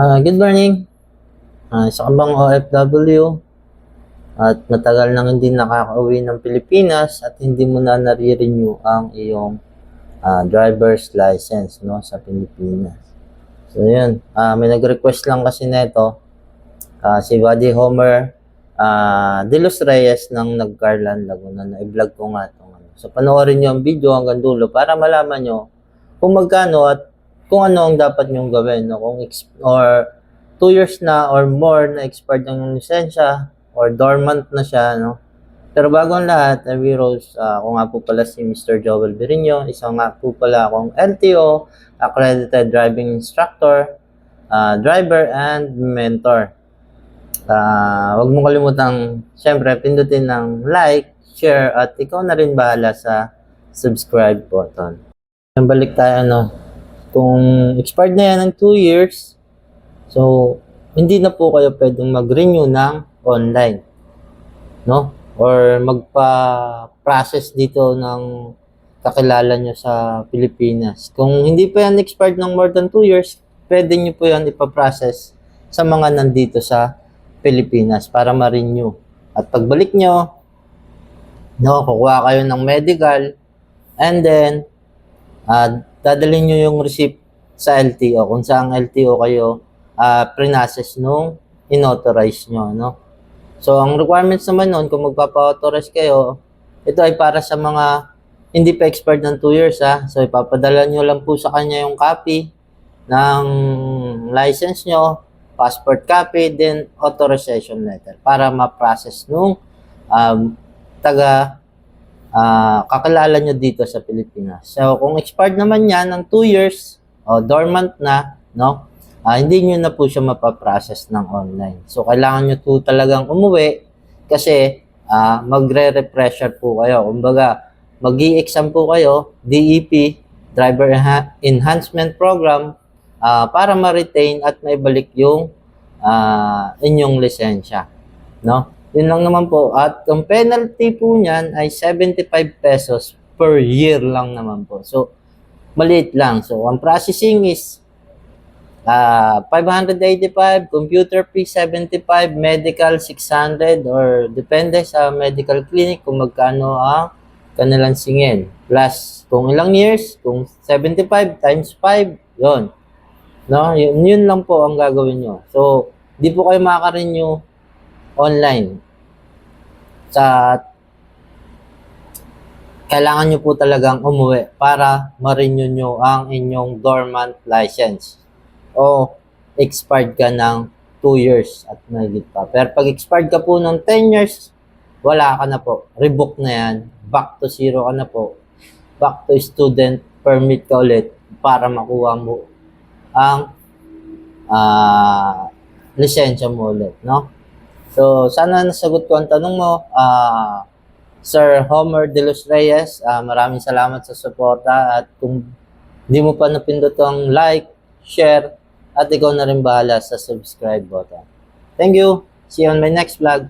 Ah, good morning. Ah, isa ka OFW at matagal nang hindi nakaka-uwi ng Pilipinas at hindi mo na nare-renew ang iyong ah, driver's license no sa Pilipinas. So yun, Ah, may nag-request lang kasi nito ah, si Buddy Homer ah, De Los Reyes ng Nagcarlan Laguna na i-vlog ko nga itong ano. So panoorin niyo ang video hanggang dulo para malaman niyo kung magkano at kung ano ang dapat niyong gawin, no? Kung or 2 years na or more na expired ng lisensya or dormant na siya, no? Pero bago ang lahat, Every Rose, ah, ako nga po pala si Mr. Joel Berino, isa nga po pala akong LTO, accredited driving instructor, ah, driver, and mentor. Ah, huwag mo kalimutang, syempre, pindutin ng like, share, at ikaw na rin bahala sa subscribe button. Balik tayo, no? Kung expired na yan ng 2 years, so, hindi na po kayo pwedeng mag-renew ng online. No? Or magpa-process dito ng kakilala nyo sa Pilipinas. Kung hindi pa yan expired ng more than 2 years, pwede nyo po yan ipaprocess sa mga nandito sa Pilipinas para ma-renew. At pagbalik nyo, no, kukuha kayo ng medical, and then, ah dadalhin nyo yung receipt sa LTO, kung saan LTO kayo uh, pre-process nung inauthorize nyo, no? So, ang requirements naman nun, kung magpapa-authorize kayo, ito ay para sa mga hindi pa expired ng 2 years, ha? So, ipapadala nyo lang po sa kanya yung copy ng license nyo, passport copy, then authorization letter para ma-process nung um, taga ah kakilala nyo dito sa Pilipinas. So, kung expired naman yan ng 2 years, o dormant na, no? ah, hindi nyo na po siya mapaprocess ng online. So, kailangan nyo po talagang umuwi kasi ah, magre-refresher po kayo. Kumbaga, mag exam po kayo, DEP, Driver Enha- Enhancement Program, ah, para ma-retain at maibalik yung ah, inyong lisensya. No? Yun lang naman po. At ang penalty po niyan ay 75 pesos per year lang naman po. So, maliit lang. So, ang processing is ah 585, computer fee 75, medical 600 or depende sa medical clinic kung magkano ang kanilang singin. Plus, kung ilang years, kung 75 times 5, yon No? Yun, yun lang po ang gagawin nyo. So, di po kayo makaka-renew online. Sa kailangan nyo po talagang umuwi para ma-renew nyo ang inyong dormant license. O expired ka ng 2 years at mahigit pa. Pero pag expired ka po ng 10 years, wala ka na po. Revoke na yan. Back to zero ka na po. Back to student permit ka ulit para makuha mo ang ah lisensya mo ulit, no? So, sana nasagot ko ang tanong mo. Ah, Sir Homer De Los Reyes, ah, maraming salamat sa suporta at kung hindi mo pa napindot ang like, share, at ikaw na rin bahala sa subscribe button. Thank you. See you on my next vlog.